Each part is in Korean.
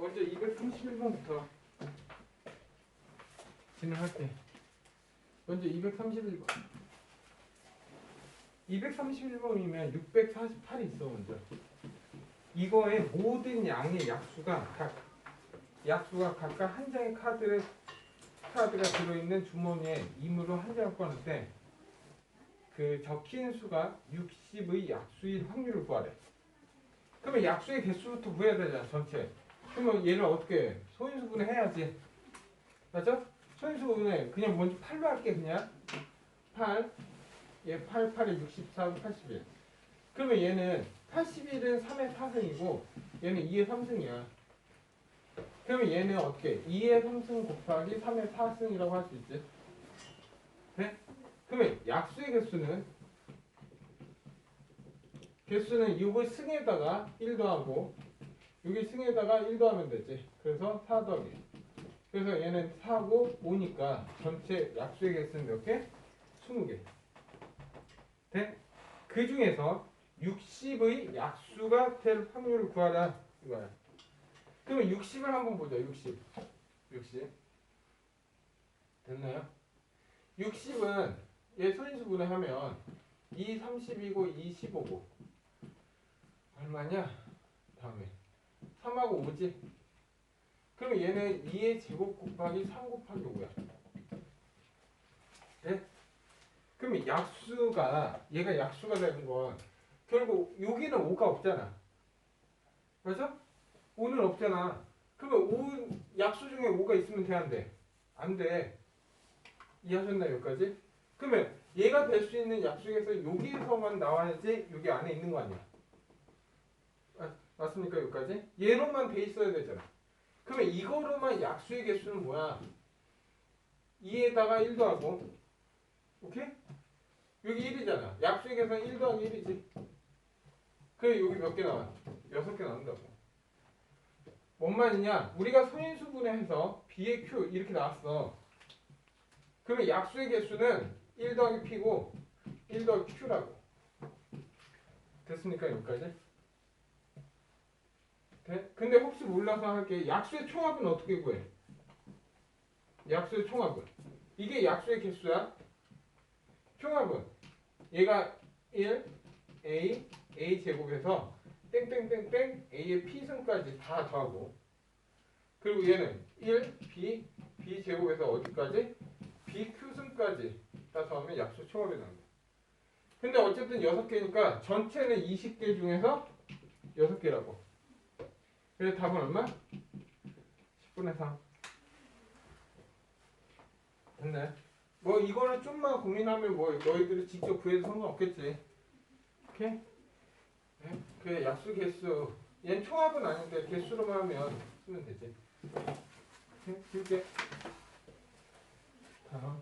먼저 231번부터 진행할게. 먼저 231번. 231번이면 648이 있어 먼저. 이거의 모든 양의 약수가 각 약수가 각각 한 장의 카드를 카드가 들어있는 주머니에 임으로 한 장을 꺼낼 때 그 적힌 수가 60의 약수일 확률을 구하래. 그러면 약수의 개수부터 구해야 되잖아 전체. 그러면 얘를 어떻게 해? 소인수분해 해야지. 맞죠? 소인수분해 그냥 먼저 8로 할게 그냥. 8. 얘 8, 8에 64, 81. 그러면 얘는 81은 3의 4승이고 얘는 2의 3승이야. 그러면 얘는 어떻게? 2의 3승 곱하기 3의 4승이라고 할 수 있지? 네? 그러면 약수의 개수는 개수는 이거 승에다가 1 더하고 여기 승에다가 1 더하면 되지. 그래서 4 더하기. 그래서 얘는 4고 5니까 전체 약수의 개수는 몇 개? 20개. 돼? 그 중에서 60의 약수가 될 확률을 구하라 이거야. 그러면 60을 한번 보자. 60. 60. 됐나요? 60은 얘 소인수분해 하면 2, 30이고 2, 15고 얼마냐? 다음에 3하고 5지? 그럼 얘는 2의 제곱 곱하기 3 곱하기 5야. 네? 그러면 약수가 얘가 약수가 되는 건 결국 여기는 5가 없잖아. 맞아? 5는 없잖아. 그러면 5 약수 중에 5가 있으면 돼, 안 돼? 안 돼. 이해하셨나요, 여기까지? 그러면 얘가 될 수 있는 약수에서 여기에서만 나와야지 여기 안에 있는 거 아니야? 아, 맞습니까, 여기까지? 얘로만 돼 있어야 되잖아. 그러면 이거로만 약수의 개수는 뭐야? 2에다가 1도 하고, 오케이? 여기 1이잖아. 약수의 개수는 1 더하기 1이지. 그래 여기 몇 개 나와? 6개 나온다고. 뭔 말이냐? 우리가 소인수분해해서 B의 Q 이렇게 나왔어. 그러면 약수의 개수는 1 더하기 P고 1 더하기 Q라고. 됐습니까? 여기까지? 돼? 근데 혹시 몰라서 할게. 약수의 총합은 어떻게 구해? 약수의 총합은. 이게 약수의 개수야. 총합은 얘가 1, A, A 제곱에서 땡땡땡땡 A의 P승까지 다 더하고 그리고 얘는 1, B, B 제곱에서 어디까지? BQ승까지 다 더하면 약수 총합이 나온다. 근데 어쨌든 6개니까 전체는 20개 중에서 6개라고. 그래서 답은 얼마? 10분의 3. 됐네. 뭐 이거는 좀만 고민하면 뭐 너희들이 직접 구해도 상관없겠지. 오케이? 네? 그 약수 개수 얘는 총합은 아닌데 개수로만 하면 쓰면 되지. 오케이? 줄게. 다음.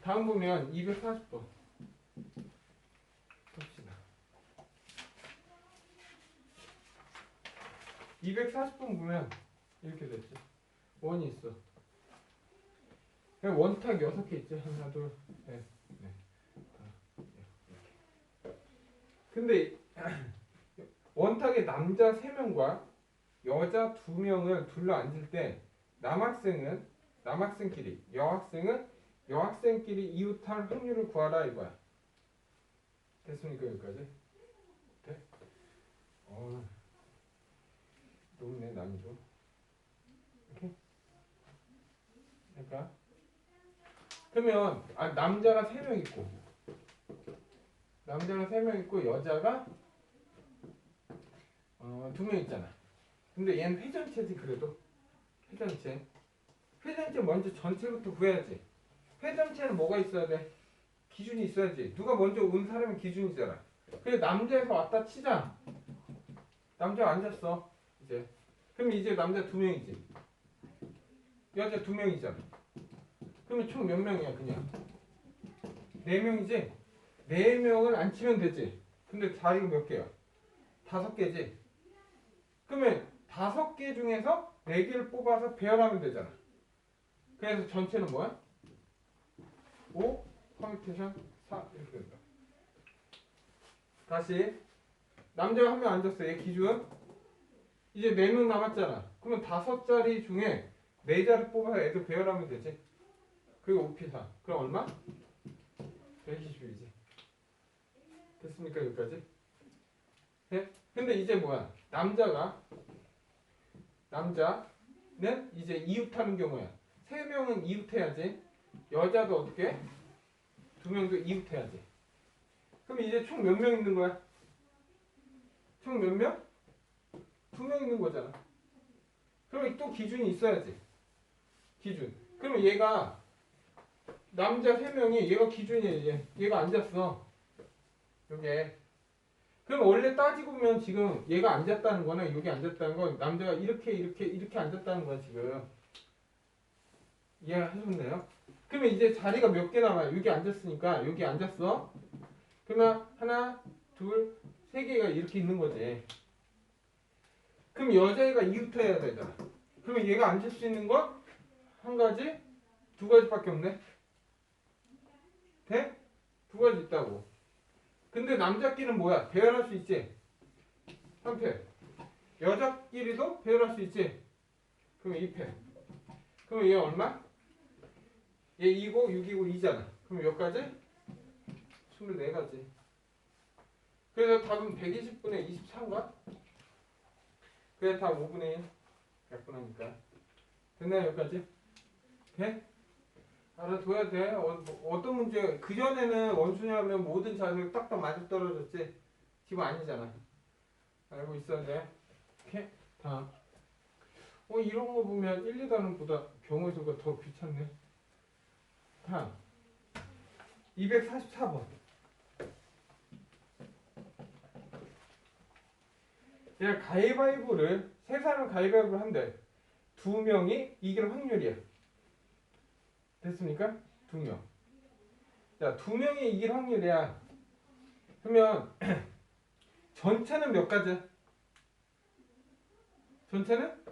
다음 보면 240번. 봅시다. 240번 보면 이렇게 됐지. 원이 있어. 원탁 6개 있지. 하나, 둘, 셋, 넷, 이렇게. 근데 원탁에 남자 3명과 여자 2명을 둘러 앉을 때 남학생은 남학생끼리 여학생은 여학생끼리 이웃할 확률을 구하라 이거야. 됐습니까 여기까지? 돼? 어, 높네 난이도. 이렇게. 그러니까 그러면 아, 남자가 3명 있고 남자가 3명 있고 여자가 어, 2명 있잖아. 근데 얘는 회전체지 그래도 회전체. 회전체 먼저 전체부터 구해야지. 회전체는 뭐가 있어야 돼? 기준이 있어야지. 누가 먼저 온 사람이 기준이잖아. 그래 남자에서 왔다 치자. 남자 앉았어. 이제. 그럼 이제 남자 두 명이지. 여자 두 명이잖아. 그러면 총 몇 명이야 그냥? 네 명이지? 네 명을 안 치면 되지. 근데 자리가 몇 개야? 다섯 개지. 그러면 다섯 개 중에서 네 개를 뽑아서 배열하면 되잖아. 그래서 전체는 뭐야? 5 퍼뮤테이션 4 이렇게 된다. 다시 남자가 한 명 앉았어. 얘 기준. 이제 네 명 남았잖아. 그러면 다섯 자리 중에 네 자리 뽑아서 애들 배열하면 되지. 그게 5P4. 그럼 얼마? 120이지. 됐습니까 여기까지? 네? 근데 이제 뭐야? 남자가 남자는 이제 이웃하는 경우야. 세 명은 이웃해야지. 여자도 어떻게? 해? 두 명도 이웃해야지. 그럼 이제 총 몇 명 있는 거야? 총 몇 명? 두명 있는 거잖아. 그럼 또 기준이 있어야지. 기준. 그럼 얘가 남자 세 명이 얘가 기준이야 이제. 얘가 앉았어. 요게. 그럼 원래 따지고 보면 지금 얘가 앉았다는 거는 여기 앉았다는 건 남자가 이렇게 이렇게 이렇게 앉았다는 거야 지금. 이해하셨나요? 그러면 이제 자리가 몇 개 남아요? 여기 앉았으니까 여기 앉았어. 그러면 하나, 둘, 세 개가 이렇게 있는 거지. 그럼 여자애가 이웃 해야 되잖아. 그러면 얘가 앉을 수 있는 건 한 가지, 두 가지밖에 없네. 돼? 두 가지 있다고. 근데 남자끼리는 뭐야? 배열할 수 있지. 한 패. 여자끼리도 배열할 수 있지. 그럼 2패. 그럼 얘 얼마? 얘 2고 6이고 2잖아. 그럼 몇 가지? 24가지. 그래서 답은 120분의 24인가? 그래 다 5분의 1. 약분하니까. 됐나요 여기까지? 돼? 알아둬야 돼. 어, 뭐, 떤 문제? 그 전에는 원순이하면 모든 자료를 딱딱 맞아 떨어졌지. 지금 아니잖아. 알고 있어야 돼. 오케이. 다음. 어 이런 거 보면 1, 2단원보다 경우의 수가 더 귀찮네. 다음. 244번. 얘가 가위바위보를 세 사람 가위바위보를 한대. 두 명이 이길 확률이야. 됐습니까? 두 명. 자, 두 명이 이길 확률이야. 그러면 전체는 몇 가지야? 전체는?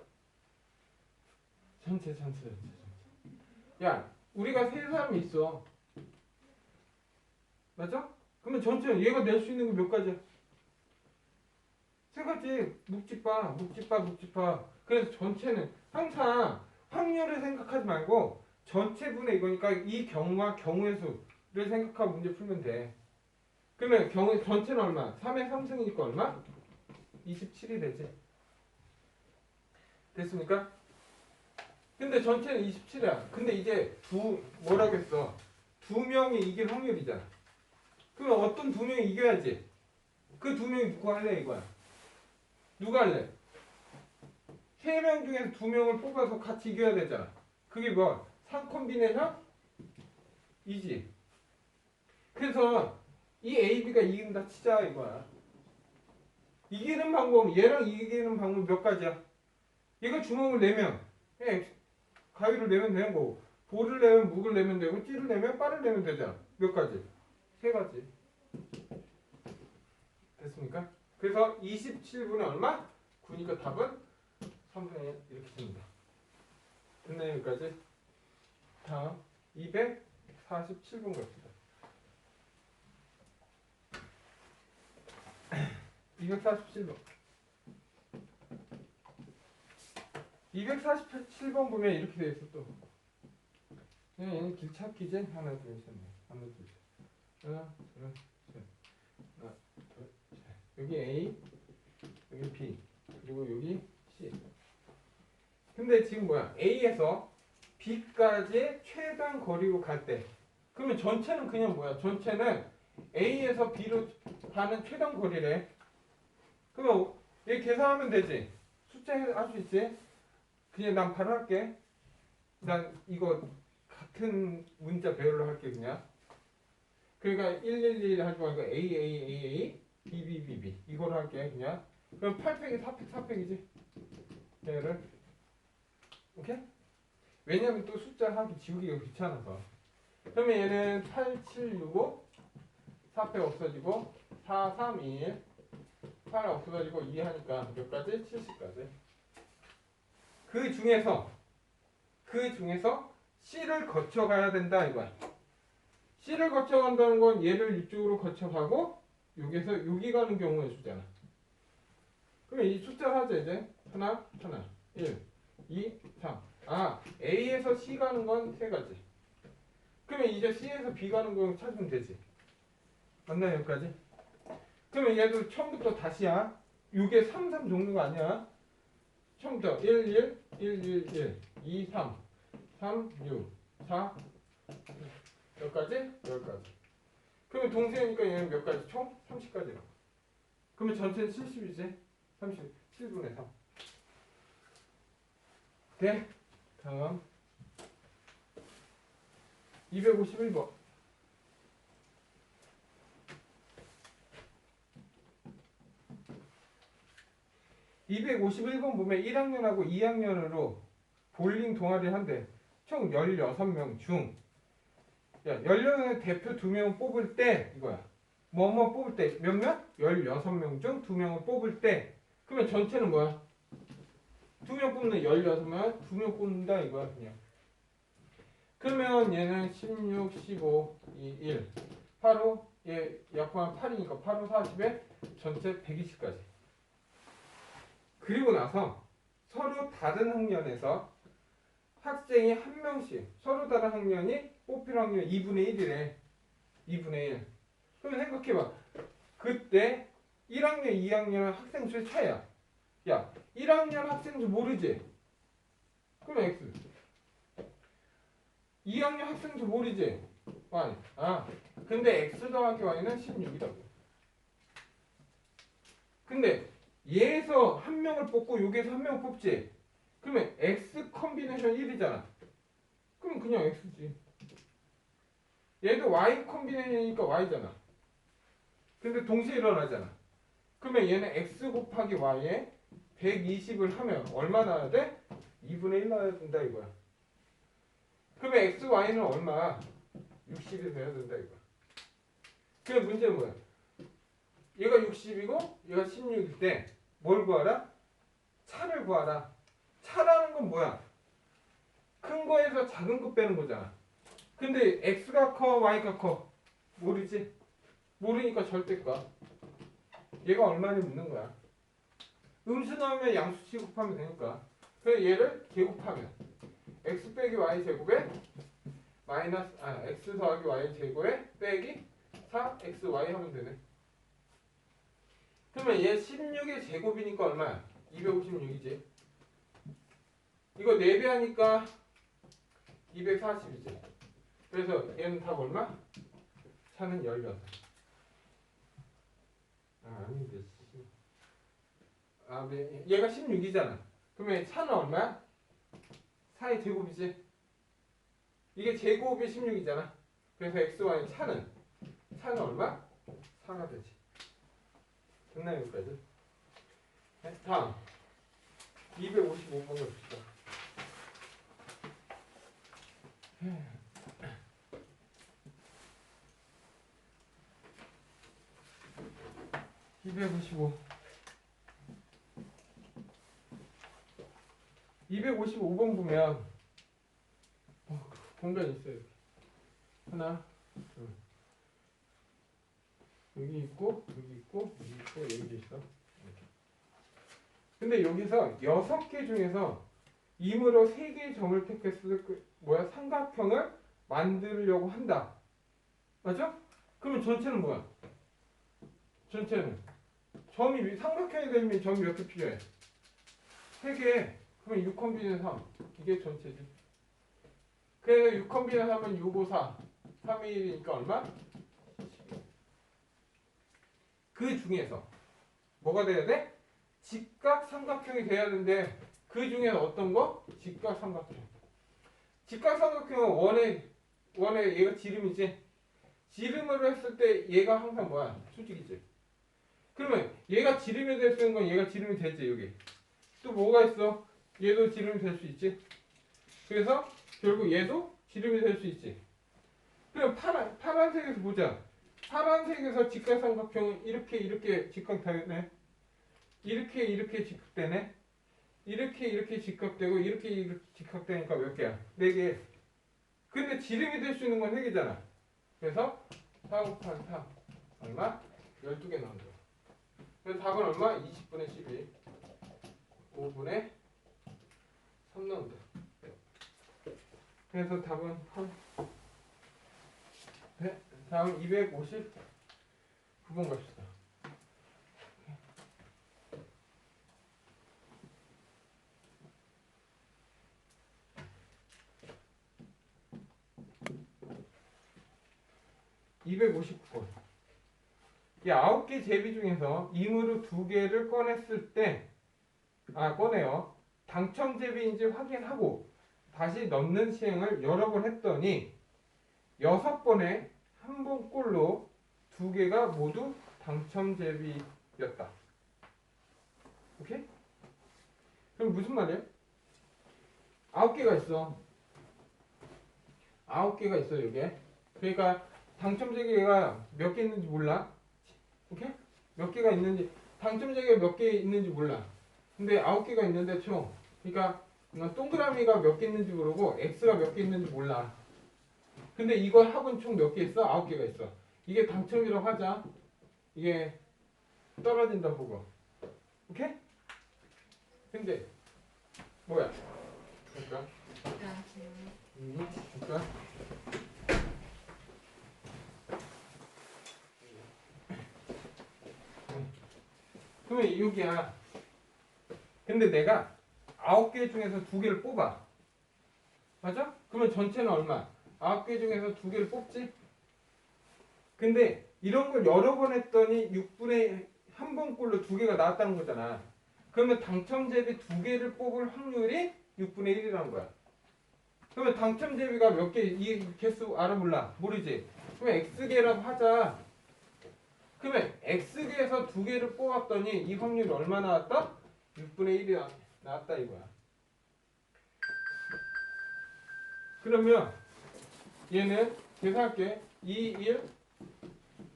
전체, 전체, 전체, 전체. 야, 우리가 세 사람이 있어. 맞아? 그러면 전체 얘가 낼 수 있는 게 몇 가지야? 세 가지. 묵집바, 묵집바, 묵집바. 그래서 전체는 항상 확률을 생각하지 말고 전체 분의 이거니까 이 경우와 경우의 수를 생각하고 문제 풀면 돼. 그러면 경우 전체는 얼마? 3의 3승이니까 얼마? 27이 되지. 됐습니까? 근데 전체는 27이야. 근데 이제 두 뭐라고 했어? 두 명이 이길 확률이잖아. 그러면 어떤 두 명이 이겨야지. 그 두 명이 누구 할래 이거야. 누가 할래? 세 명 중에서 두 명을 뽑아서 같이 이겨야 되잖아. 그게 뭐? 3콤비네이션? 이지. 그래서 이 A, B가 이긴다 치자 이거야. 이기는 방법, 얘랑 이기는 방법 몇 가지야? 얘가 주먹을 내면 그냥 가위를 내면 되는 거고 볼을 내면 묵을 내면 되고 찌를 내면 빠를 내면 되잖아. 몇 가지? 세 가지. 됐습니까? 그래서 27분의 얼마? 9니까 답은 3분의 1 이렇게 됩니다. 됐나요 여기까지? 다음 247번 갑시다. 247번. 247번 보면 이렇게 돼 있어 또. 얘는 길 찾기지? 하나 둘 셋. 넷. 하나 둘 셋. 하나 둘 셋. 여기 A, 여기 B, 그리고 여기 C. 근데 지금 뭐야? A에서 B까지 최단 거리로 갈 때. 그러면 전체는 그냥 뭐야? 전체는 A에서 B로 가는 최단 거리래. 그러면 얘 계산하면 되지. 숫자 할 수 있지? 그냥 난 바로 할게. 난 이거 같은 문자 배열로 할게 그냥. 그러니까 111 하지 말고 A A A A B B B B 이걸 할게 그냥. 그럼 8팩이 4팩 4팩이지. 얘를 오케이? 왜냐면 또 숫자 하기 지우기가 귀찮아서. 그러면 얘는 8, 7, 6, 5 4팩 없어지고 4, 3, 2, 1 8 없어지고 2 하니까 몇 가지? 70까지. 그 중에서 그 중에서 C를 거쳐가야 된다 이거야. C를 거쳐간다는 건 얘를 이쪽으로 거쳐가고 여기서 여기 가는 경우에 주잖아. 그러면 이 숫자를 하자 이제. 하나 하나. 1 2 3 아 A에서 C 가는 건 세 가지. 그러면 이제 C에서 B 가는 거 찾으면 되지. 맞나요 여기까지? 그러면 얘도 처음부터 다시야. 이게 3, 3 종류가 아니야. 처음부터 1, 1, 1, 1, 1 2, 3 3, 6 4 여기까지? 여기까지 그러면 동생이니까 얘는 몇 가지? 총? 30가지라고. 그러면 전체는 70이지? 30, 7분의 3 네? 다음. 251번. 251번 보면 1학년하고 2학년으로 볼링 동아리 한대. 총 16명 중 야, 16명의 대표 2명 뽑을 때 이거야. 뭐뭐 뽑을 때? 몇 명? 16명 중 2명을 뽑을 때. 그러면 전체는 뭐야? 2명 뽑는 16명. 2명 뽑는다 이거야 그냥. 그러면 얘는 16, 15, 2, 1 바로 얘 약분한 8이니까 8, 5, 40에 전체 120까지. 그리고 나서 서로 다른 학년에서 학생이 한 명씩 서로 다른 학년이 뽑힐 확률 2분의 1이래. 2분의 1 그럼 생각해봐. 그때 1학년 2학년 학생 수의 차이야. 야 1학년 학생 수 모르지? 그럼 X. 2학년 학생 수 모르지? Y. 아 근데 X 더하기 Y는 16이라고. 근데 얘에서 한 명을 뽑고 여기에서 한 명을 뽑지? 그러면 X 컨비네이션 1이잖아. 그럼 그냥 X지 얘도 Y 컨비네이션이니까 Y잖아 근데 동시에 일어나잖아 그러면 얘는 X 곱하기 Y에 120을 하면 얼마 나와야 돼? 2분의 1 나와야 된다 이거야 그러면 X, Y는 얼마? 60이 돼야 된다 이거야 그럼 문제는 뭐야? 얘가 60이고 얘가 16일 때 뭘 구하라? 차를 구하라. 차라는 건 뭐야? 큰 거에서 작은 거 빼는 거잖아. 근데 x가 커, y가 커. 모르지? 모르니까 절대가. 얘가 얼마니 묻는 거야. 음수 나오면 양수치 곱하면 되니까. 그래서 얘를 제곱하면 x 빼기 y 제곱에 마이너스 아 x 더하기 y 제곱에 빼기 4xy 하면 되네. 그러면 얘 16의 제곱이니까 얼마야? 256이지. 이거 4배 하니까 240이지. 그래서 얘는 답 얼마? 차는 16. 아, 아닌데. 씨. 아, 네. 얘가 16이잖아. 그러면 차는 얼마야? 4의 제곱이지. 이게 제곱이 16이잖아. 그래서 xy의 차는 차는 얼마? 4가 되지. 됐나요 여기까지? 네, 다음 255번 봅시다. (255) 255번 보면 어, 공간이 있어요. 하나, 둘, 여기 있고 여기 있고 여기 있고 여기도 있어. 근데 여기서 여섯 개 중에서 임으로 세 개의 점을 택했을 때그 뭐야 삼각형을 만들려고 한다. 맞죠? 그러면 전체는 뭐야? 전체는 점이 위- 삼각형이 되면 점이 몇 개 필요해? 세 개. 그러면 6 컴비는 3. 이게 전체지. 그래서 6 컴비는 3은 6, 5, 4. 3, 1이니까 얼마? 그 중에서 뭐가 돼야 돼? 직각 삼각형이 돼야 되는데 그 중에서 어떤 거? 직각 삼각형. 직각 삼각형은 원에 원에 얘가 지름이지. 지름으로 했을 때 얘가 항상 뭐야? 수직이지. 그러면 얘가 지름이 될수 있는 건 얘가 지름이 되지 여기. 또 뭐가 있어? 얘도 지름이 될 수 있지. 그래서 결국 얘도 지름이 될 수 있지. 그럼 파란 파란색에서 보자. 파란색에서 직각삼각형은 이렇게 이렇게 직각되네. 이렇게 이렇게 직각되네. 이렇게 이렇게 직각되고 이렇게 이렇게 직각되니까 몇 개야? 네 개. 근데 지름이 될 수 있는 건세 개잖아. 그래서 4 곱하기 3 얼마? 12개 나온 거야. 그래서 답은 얼마? 20분의 12. 5분의 3 나온다. 그래서 답은 한 네, 다음 259번 갑시다. (259번) 이 아홉 개 제비 중에서 임으로 두 개를 꺼냈을 때, 아, 꺼내요. 당첨 제비인지 확인하고 다시 넣는 시행을 여러 번 했더니 여섯 번에 한 번꼴로 두 개가 모두 당첨 제비였다. 오케이? 그럼 무슨 말이야? 아홉 개가 있어. 아홉 개가 있어, 여기에. 그러니까 당첨 제비가 몇 개 있는지 몰라. 오케이? 몇 개가 있는지 당첨 제기가 몇 개 있는지 몰라. 근데 아홉 개가 있는데 총 그러니까 이건 동그라미가 몇 개 있는지 모르고 x가 몇 개 있는지 몰라. 근데 이걸 합은 총 몇 개 있어? 아홉 개가 있어. 이게 당첨이라고 하자. 이게 떨어진다 보고. 오케이? 근데 뭐야? 그러니까 음, 그러 그러면 여기야. 근데 내가 아홉 개 중에서 두 개를 뽑아. 맞아? 그러면 전체는 얼마? 아홉 개 중에서 두 개를 뽑지? 근데 이런 걸 여러 번 했더니 6분의 한 번꼴로 두 개가 나왔다는 거잖아. 그러면 당첨 제비 두 개를 뽑을 확률이 6분의 1이라는 거야. 그러면 당첨 제비가 몇 개, 이 개수 알아 몰라? 모르지? 그러면 X개라고 하자. 그러면 X개에서 두 개를 뽑았더니 이 확률이 얼마 나왔다? 6분의 1이 나왔다 이거야. 그러면 얘는 계산할게. 2, 1,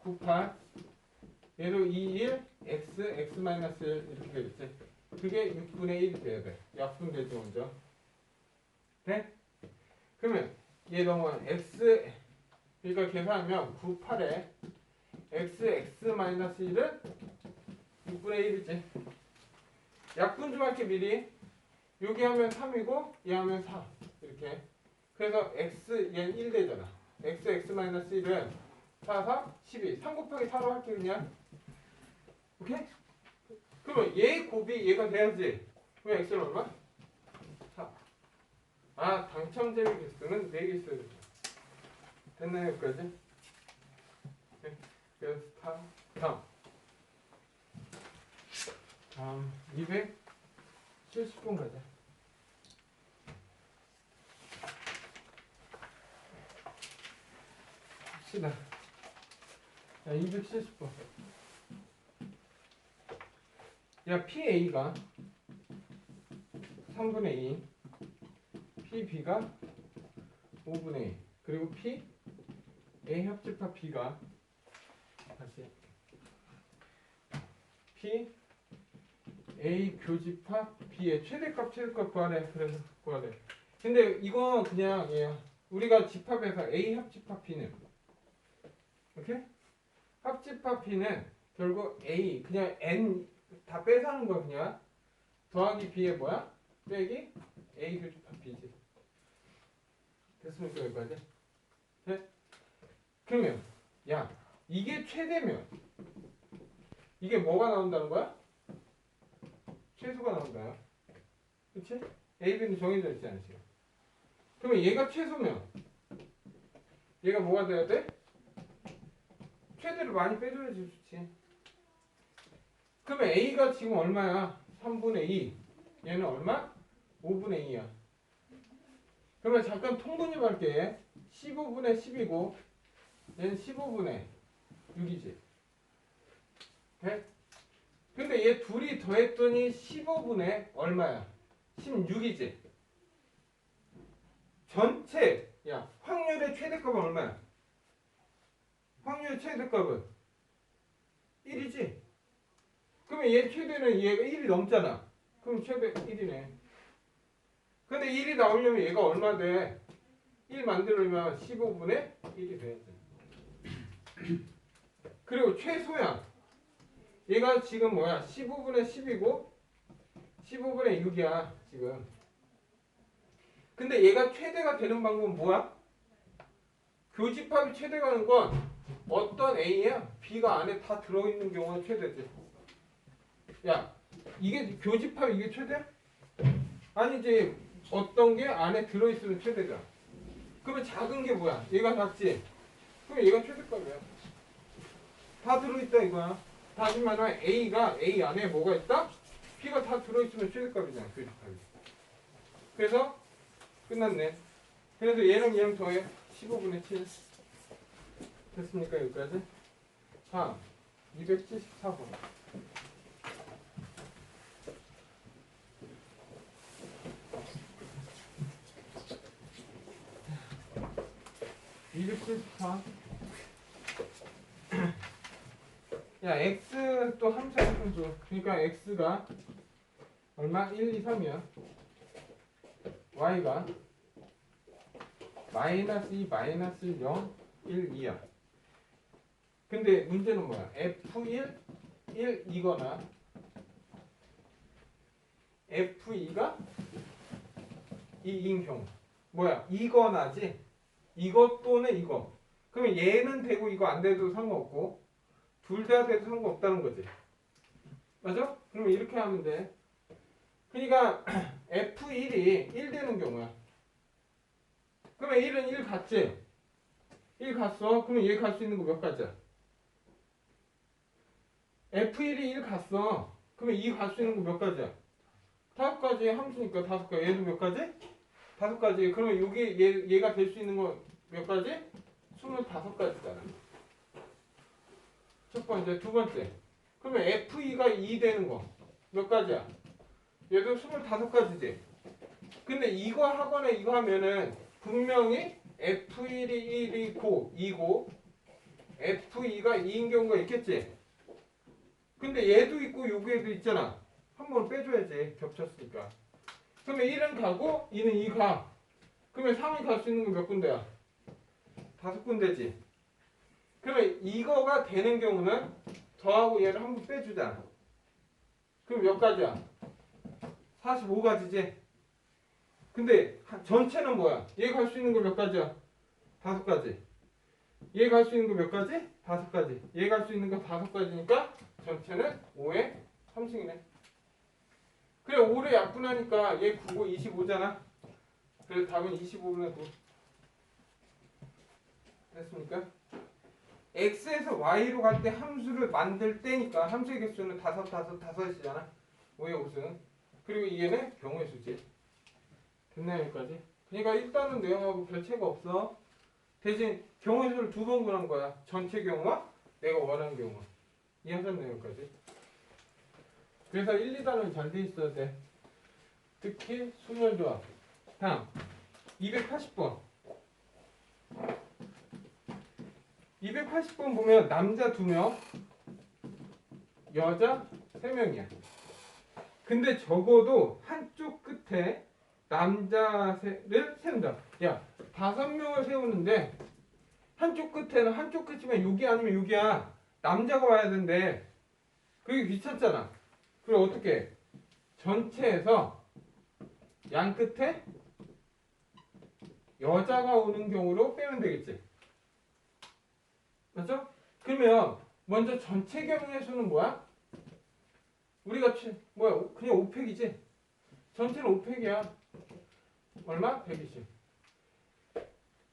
9, 8 얘도 2, 1, x, x 마이너스 1 이렇게 되겠지. 그게 6분의 1이 돼야 돼. 약분되지 먼저. 돼? 그러면 얘 넘어간 x 그러니까 계산하면 9, 8에 x, x 마이너스 1은 6분의 1이지. 약분 좀 할게 미리. 여기 하면 3이고 얘 하면 4 이렇게. 그래서 x 얘는 1 되잖아. x, x 마이너스 1은 4, 4, 12. 3 곱하기 4로 할게 그냥. 오케이? 그러면 얘 곱이 얘가 돼야지. 그럼 x는 얼마? 4. 아 당첨 제비 개수는 4개 있어야 돼. 됐나요 여기까지? 네. 그래서 다음 다음 다음 270번 가자. 합시다. 야, 270번. 야, PA가 3분의 2, PB가 5분의 2, 그리고 P, A 합집합 B가 다시 P, A 교집합 B의 최대값, 최대값 구하래. 그래서 구하래. 근데 이건 그냥 예, 우리가 집합해서 A 합집합 B는 오케이? 합집합 B는 결국 A 그냥 N 다 빼사는 거 그냥 더하기 B의 뭐야? 빼기 A 교집합 B지. 됐습니까 여기까지? 네? 그러면 야 이게 최대면 이게 뭐가 나온다는 거야? 최소가 나온다. 그치? A, B는 정해져 있지 않으세요? 그러면 얘가 최소면 얘가 뭐가 돼야 돼? 최대를 많이 빼줘야지 좋지. 그러면 A가 지금 얼마야? 3분의 2. 얘는 얼마? 5분의 2야. 그러면 잠깐 통분입할게. 15분의 10이고 얘는 15분의 6이지. 돼? 근데 얘 둘이 더했더니 15분의 얼마야? 16이지. 전체 야 확률의 최대값은 얼마야? 확률 최대값은 1이지. 그러면 얘 최대는 얘가 1이 넘잖아. 그럼 최대 1이네. 근데 1이 나오려면 얘가 얼마 돼? 1 만들려면 15분의 1이 돼야지. 그리고 최소야. 얘가 지금 뭐야? 15분의 10이고 15분의 6이야 지금. 근데 얘가 최대가 되는 방법은 뭐야? 교집합이 최대가는 건 어떤 A야 B가 안에 다 들어있는 경우가 최대지. 야 이게 교집합 이게 최대야? 아니지 어떤 게 안에 들어있으면 최대잖아. 그러면 작은 게 뭐야? 얘가 작지? 그럼 얘가 최대값이야. 다 들어있다 이거야. 다시 말하면 A가 A 안에 뭐가 있다? B가 다 들어있으면 최대값이잖아. 교집합이. 그래서 끝났네. 그래서 얘랑 얘랑 더해 15분의 7 됐습니까 여기까지? 다음 274번. (274) 야 x 또 함수 함수. 그러니까 x가 얼마? 1 2 3이야. Y가 마이너스 2 마이너스 0 1 2야. 근데 문제는 뭐야? F1 1 이거나 f2가 2인 경우. 뭐야? 이거나지? 이것 또는 이거. 그러면 얘는 되고 이거 안 돼도 상관없고 둘 다 돼도 상관없다는 거지 맞아? 그러면 이렇게 하면 돼 그러니까 F1이 1 되는 경우야 그러면 1은 1 갔지? 1 갔어 그러면 얘 갈 수 있는 거 몇 가지야? F1이 1 갔어 그러면 2 갈 수 있는 거 몇 가지야? 다섯 가지 함수니까 다섯 가지 얘도 몇 가지? 다섯 가지 그러면 여기 얘, 얘가 될 수 있는 거 몇 가지? 스물다섯 가지잖아 첫 번째 두 번째 그러면 F2가 2 되는 거 몇 가지야? 얘도 스물다섯 가지지 근데 이거 하거나 이거 하면은 분명히 F1이 1이고 2고 F2가 2인 경우가 있겠지 근데 얘도 있고 여기에도 있잖아 한 번 빼줘야지 겹쳤으니까 그러면 1은 가고 2는 2 가. 그러면 3이 갈 수 있는 건 몇 군데야? 다섯 군데지. 그러면 이거가 되는 경우는 더하고 얘를 한 번 빼주자. 그럼 몇 가지야? 45가지지. 근데 하- 전체는 뭐야? 얘갈수 있는 거 몇 가지야? 다섯 가지. 얘갈수 있는 거 몇 가지? 다섯 가지. 얘갈수 있는 거 다섯 가지니까 전체는 5의 3승이네. 그래 5를 약분하니까 얘 9고 25잖아 그래서 답은 25분의 9 됐습니까? X에서 y로 갈 때 함수를 만들 때니까 함수의 개수는 다섯 다섯 다섯이잖아 5의 5승 그리고 얘는 경우의 수지 됐나요 여기까지? 그러니까 일단은 내용하고 별 차이가 없어 대신 경우의 수를 두 번 구한 거야 전체 경우와 내가 원하는 경우 이해하셨나요 여기까지? 그래서 1, 2단은 잘 돼 있어야 돼. 특히 순열조합. 다음 280번. 280번 보면 남자 2명, 여자 3명이야. 근데 적어도 한쪽 끝에 남자를 세운다. 야, 다섯 명을 세우는데 한쪽 끝에는 한쪽 끝이면 여기 아니면 여기야. 남자가 와야 된대. 그게 귀찮잖아. 그럼 어떻게? 해? 전체에서 양 끝에 여자가 오는 경우로 빼면 되겠지. 맞죠? 그러면 먼저 전체 경우의 수는 뭐야? 우리가 치, 뭐야? 오- 그냥 5팩이지. 전체는 5팩이야. 얼마? 120.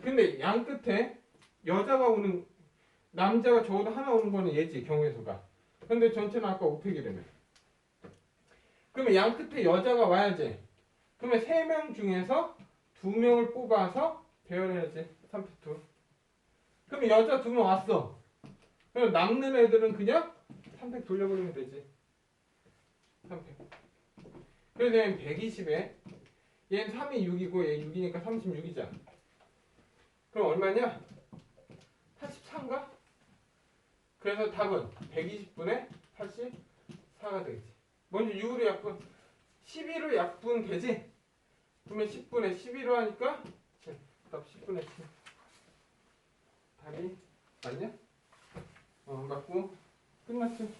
근데 양 끝에 여자가 오는 남자가 적어도 하나 오는 거는 얘지 경우의 수가. 근데 전체는 아까 5팩이라며. 그러면 양 끝에 여자가 와야지. 그러면 세명 중에서 두 명을 뽑아서 배열해야지. 3팩 2. 그러면 여자 두 명 왔어. 그럼 남는 애들은 그냥 3팩 돌려버리면 되지. 3팩. 그래서 얘는 120에 얘는 3이 6이고 얘 6이니까 36이잖아. 그럼 얼마냐? 84인가? 그래서 답은 120분의 84가 되겠지. 먼저 6으로 약분 11로 약분 되지? 그러면 10분의 11로 하니까 7. 답 10분의 7. 아니 맞냐? 어 맞고 끝났지?